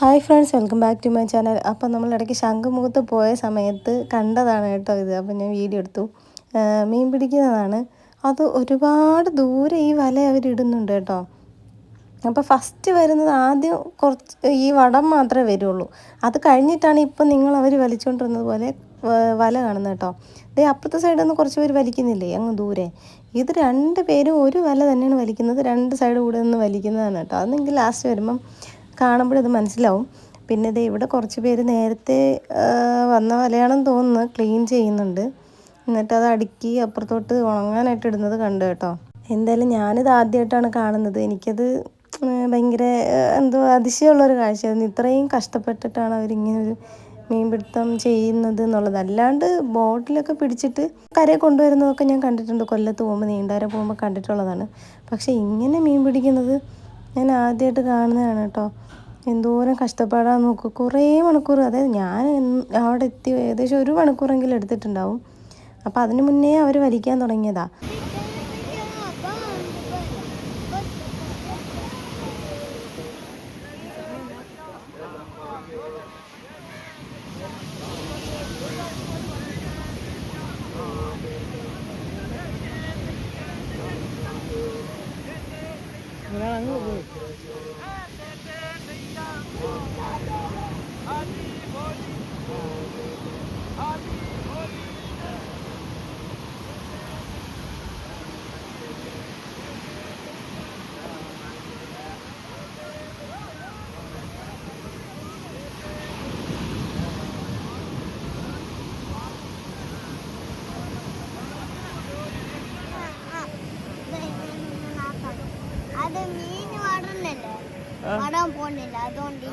Hi friends welcome back to my channel. അപ്പം നമ്മൾ ഇടയ്ക്ക് ശംഖുമുഖത്ത് പോയ സമയത്ത് കണ്ടതാണ് കേട്ടോ ഇത്. അപ്പം ഞാൻ വീഡിയോ എടുത്തു. മീൻ പിടിക്കുന്നതാണ്. അത് ഒരുപാട് ദൂരെ ഈ വല അവരിടുന്നുണ്ട് കേട്ടോ. അപ്പോൾ ഫസ്റ്റ് വരുന്നത് ആദ്യം കുറച്ച് ഈ വടം മാത്രമേ വരുള്ളൂ. അത് കഴിഞ്ഞിട്ടാണ് ഇപ്പം നിങ്ങൾ അവർ വലിച്ചുകൊണ്ടിരുന്നത് പോലെ വല കാണുന്നത് കേട്ടോ. ദേ അപ്പുറത്തെ സൈഡിൽ നിന്ന് കുറച്ച് പേര് വലിക്കുന്നില്ലേ? അങ്ങ് ദൂരെ. ഇത് രണ്ട് പേരും ഒരു വല തന്നെയാണ് വലിക്കുന്നത്. രണ്ട് സൈഡ് കൂടെ നിന്ന് വലിക്കുന്നതാണ് കേട്ടോ. അതെങ്കിൽ ലാസ്റ്റ് വരുമ്പം കാണുമ്പോഴത് മനസ്സിലാവും. പിന്നെ ഇത് ഇവിടെ കുറച്ച് പേര് നേരത്തെ വന്ന വലയാണെന്ന് തോന്നുന്നു. ക്ലീൻ ചെയ്യുന്നുണ്ട്. എന്നിട്ട് അത് അടുക്കി അപ്പുറത്തോട്ട് ഉണങ്ങാനായിട്ട് ഇടുന്നത് കണ്ടു കേട്ടോ. എന്തായാലും ഞാനിത് ആദ്യമായിട്ടാണ് കാണുന്നത്. എനിക്കത് ഭയങ്കര എന്തോ അതിശയമുള്ളൊരു കാഴ്ചയായിരുന്നു. ഇത്രയും കഷ്ടപ്പെട്ടിട്ടാണ് അവരിങ്ങനൊരു മീൻപിടുത്തം ചെയ്യുന്നത് എന്നുള്ളത്. അല്ലാണ്ട് ബോട്ടിലൊക്കെ പിടിച്ചിട്ട് കരയെ കൊണ്ടുവരുന്നതൊക്കെ ഞാൻ കണ്ടിട്ടുണ്ട്. കൊല്ലത്ത് പോകുമ്പോൾ നീണ്ടാര പോകുമ്പോൾ കണ്ടിട്ടുള്ളതാണ്. പക്ഷേ ഇങ്ങനെ മീൻ പിടിക്കുന്നത് ഞാൻ ആദ്യമായിട്ട് കാണുന്നതാണ് കേട്ടോ. എന്തോരം കഷ്ടപ്പാടാന്ന് നോക്ക്. കുറേ മണിക്കൂർ അതായത് ഞാൻ അവിടെ എത്തി ഏകദേശം ഒരു മണിക്കൂറെങ്കിലും എടുത്തിട്ടുണ്ടാവും. അപ്പോൾ അതിന് മുന്നേ അവർ വലിക്കാൻ തുടങ്ങിയതാണ് അതുകൊണ്ട്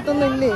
അതിനകത്തൊന്നും ഇല്ലേ?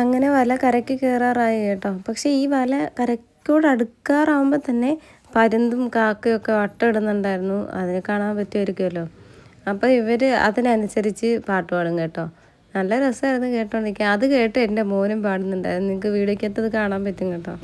അങ്ങനെ വല കരയ്ക്ക് കയറാറായി കേട്ടോ. പക്ഷേ ഈ വല കരയ്ക്കോട് അടുക്കാറാവുമ്പോൾ തന്നെ പരുന്തും കാക്കയൊക്കെ വട്ടമിടുന്നുണ്ടായിരുന്നു. അതിനെ കാണാൻ പറ്റുമായിരിക്കുമല്ലോ. അപ്പോൾ ഇവർ അതിനനുസരിച്ച് പാട്ട് പാടും കേട്ടോ. നല്ല രസമായിരുന്നു കേട്ടോണ്ടിരിക്കുക അത് കേട്ട് എന്റെ മോനും പാടുന്നുണ്ടായിരുന്നു. നിങ്ങൾക്ക് വീഡിയോക്കകത്തത് കാണാൻ പറ്റും കേട്ടോ.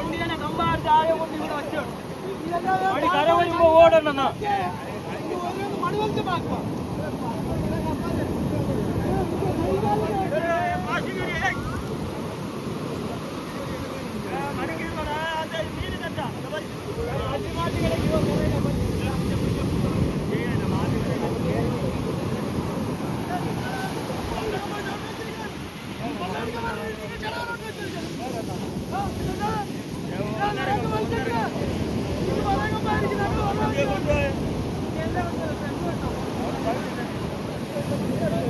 మొండిగానే కంబారి ఆగే ఉండి కూడా వచ్చాడు వాడి కరవరి ఓడన్న మడవలసి బాగా Let's go! അടി കര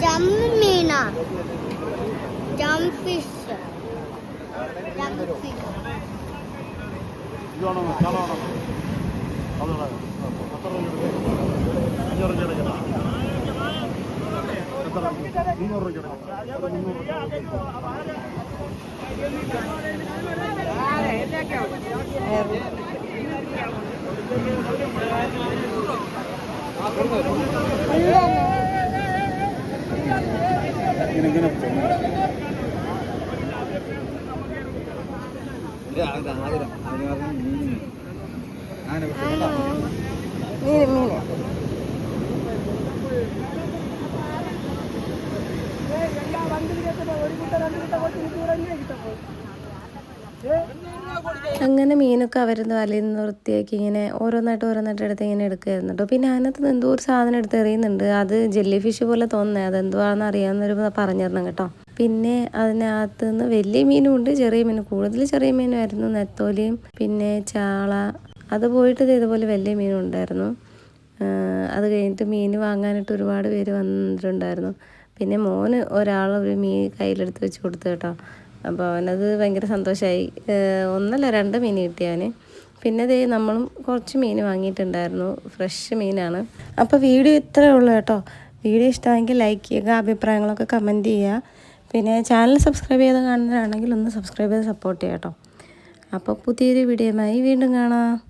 jump meena jump fish ഇതാണോ സ്ഥലമാണോ അതാണ് അത്ര അഞ്ഞൂറ് மீன் மீன் ஒரு கிட்ட ரெண்டு கிட்ட போட்டு நூறு கிட்ட போகுது. അങ്ങനെ മീനൊക്കെ അവരുന്ന് വലയിൽ നിന്ന് വൃത്തിയാക്കി ഇങ്ങനെ ഓരോന്നായിട്ട് ഓരോന്നായിട്ട് എടുത്ത് ഇങ്ങനെ എടുക്കുമായിരുന്നു കേട്ടോ. പിന്നെ അതിനകത്ത് എന്തോ ഒരു സാധനം എടുത്ത് എറിയുന്നുണ്ട്. അത് ജെല്ലി ഫിഷ് പോലെ തോന്നുന്നത് അറിയാവുന്നൊരു ഒരു തരണം കേട്ടോ. പിന്നെ അതിനകത്ത് നിന്ന് വലിയ മീനും ഉണ്ട് ചെറിയ മീനും. കൂടുതൽ ചെറിയ മീനുമായിരുന്നു നെത്തോലിയും പിന്നെ ചാള. അത് പോയിട്ട് ഇതുപോലെ വലിയ മീനും ഉണ്ടായിരുന്നു. അത് കഴിഞ്ഞിട്ട് മീൻ വാങ്ങാനായിട്ട് ഒരുപാട് പേര് വന്നിട്ടുണ്ടായിരുന്നു. പിന്നെ മോന് ഒരാൾ ഒരു മീൻ കയ്യിലെടുത്ത് വെച്ച് കൊടുത്തു കേട്ടോ. അപ്പോൾ അവനത് ഭയങ്കര സന്തോഷമായി ഒന്നല്ല രണ്ട് മീൻ കിട്ടിയവന് പിന്നെ ദേ നമ്മളും കുറച്ച് മീൻ വാങ്ങിയിട്ടുണ്ടായിരുന്നു. ഫ്രഷ് മീനാണ്. അപ്പോൾ വീഡിയോ ഇത്രയേ ഉള്ളൂ കേട്ടോ. വീഡിയോ ഇഷ്ടമെങ്കിൽ ലൈക്ക് ചെയ്യുക അഭിപ്രായങ്ങളൊക്കെ കമന്റ് ചെയ്യുക. പിന്നെ ചാനൽ സബ്സ്ക്രൈബ് ചെയ്ത് കാണുന്നവരാണെങ്കിൽ ഒന്ന് സബ്സ്ക്രൈബ് ചെയ്ത് സപ്പോർട്ട് ചെയ്യാം കേട്ടോ. അപ്പോൾ പുതിയൊരു വീഡിയോയുമായി വീണ്ടും കാണാം.